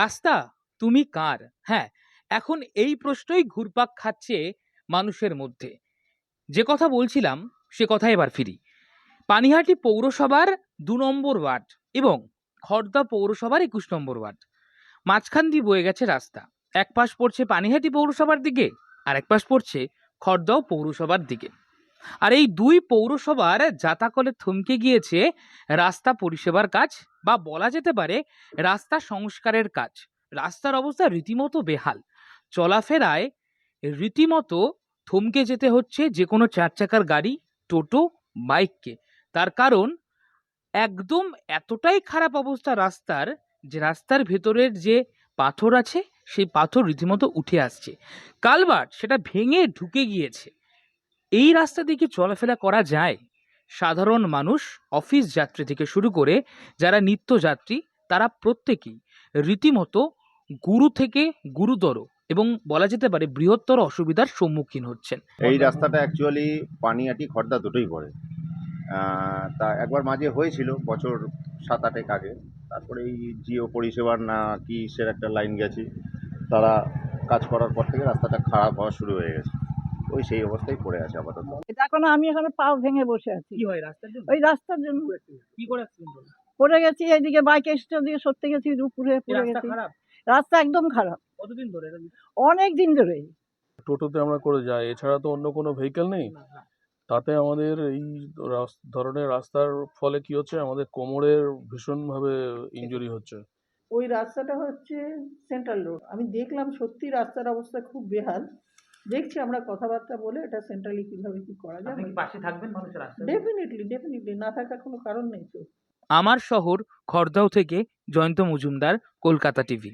রাস্তা, তুমি কার? হ্যাঁ এখন এই প্রশ্নই ঘুরপাক খাচ্ছে মানুষের মধ্যে। যে কথা বলছিলাম, সে কথা এবার ফিরি। পানিহাটি পৌরসভার দু নম্বর ওয়ার্ড এবং খড়দা পৌরসভার একুশ নম্বর ওয়ার্ড। মাঝখান দিয়ে বয়ে গেছে রাস্তা। এক পাশ পড়ছে পানিহাটি পৌরসভার দিকে, আর এক পাশ পড়ছে খড়দাও পৌরসভার দিকে। আর এই দুই পৌরসভার যাতাকলে থমকে গিয়েছে রাস্তা পরিষেবার কাজ বা বলা যেতে পারে রাস্তা সংস্কারের কাজ। রাস্তার অবস্থা রীতিমতো বেহাল। চলাফেরায় রীতিমতো থমকে যেতে হচ্ছে যে কোনো চার চাকার গাড়ি, টোটো, বাইককে। তার কারণ একদম এতটাই খারাপ অবস্থা রাস্তার যে রাস্তার ভেতরের যে পাথর আছে, সেই পাথর রীতিমতো উঠে আসছে। কালবার সেটা ভেঙে ঢুকে গিয়েছে। এই রাস্তা দিয়ে কি চলাফেরা করা যায়? সাধারণ মানুষ, অফিস যাত্রী থেকে শুরু করে যারা নিত্যযাত্রী, তারা প্রত্যেকেই রীতিমতো গুরু থেকে গুরুতর এবং বলা যেতে পারে বৃহত্তর অসুবিধার সম্মুখীন হচ্ছেন। এই রাস্তাটা অ্যাকচুয়ালি পানিয়াটি খর্দা দুটোই পড়ে। তা একবার মাঝে হয়েছিল বছর সাত আটেক আগে। তারপরে এই জিও পরিষেবার না কি সে একটা লাইন গেছে। তারা কাজ করার পর থেকে রাস্তাটা খারাপ হওয়া শুরু হয়ে গেছে। ওই সেই অবস্থায় পড়ে আছে আপাতত। এটা এখন আমি এখানে পাও ভেঙে বসে আছি। কি হয় রাস্তার জন্য? ওই রাস্তার জন্য। কি করে? পড়ে গেছি এইদিকে বাইক এসে দিকে সরতে গেছি এই পড়ে রাস্তা গেছি। খারাপ? রাস্তা একদম খারাপ। কতদিন ধরে অনেক দিন ধরে। টোটোতে আমরা করে যাই এছাড়া তো অন্য কোনো ভেহিকেল নেই। তাতে আমাদের এই ধরনের রাস্তার ফলে কি হচ্ছে? আমাদের কোমরের ভীষণভাবে ইনজুরি হচ্ছে। ওই রাস্তাটা হচ্ছে সেন্ট্রাল রোড আমি দেখলাম সত্যি রাস্তার অবস্থা খুব বেহাল। দেখছি আমরা কথাবার্তা বলে এটা সেন্ট্রালি কীভাবে কি করা কি পাশে থাকবেন মানুষের আসলে ডেফিনেটলি ডেফিনেটলি না থাকার কোনো কারণ নেই তো। আমার শহর খড়দাও থেকে জয়ন্ত মজুমদার কলকাতা টিভি।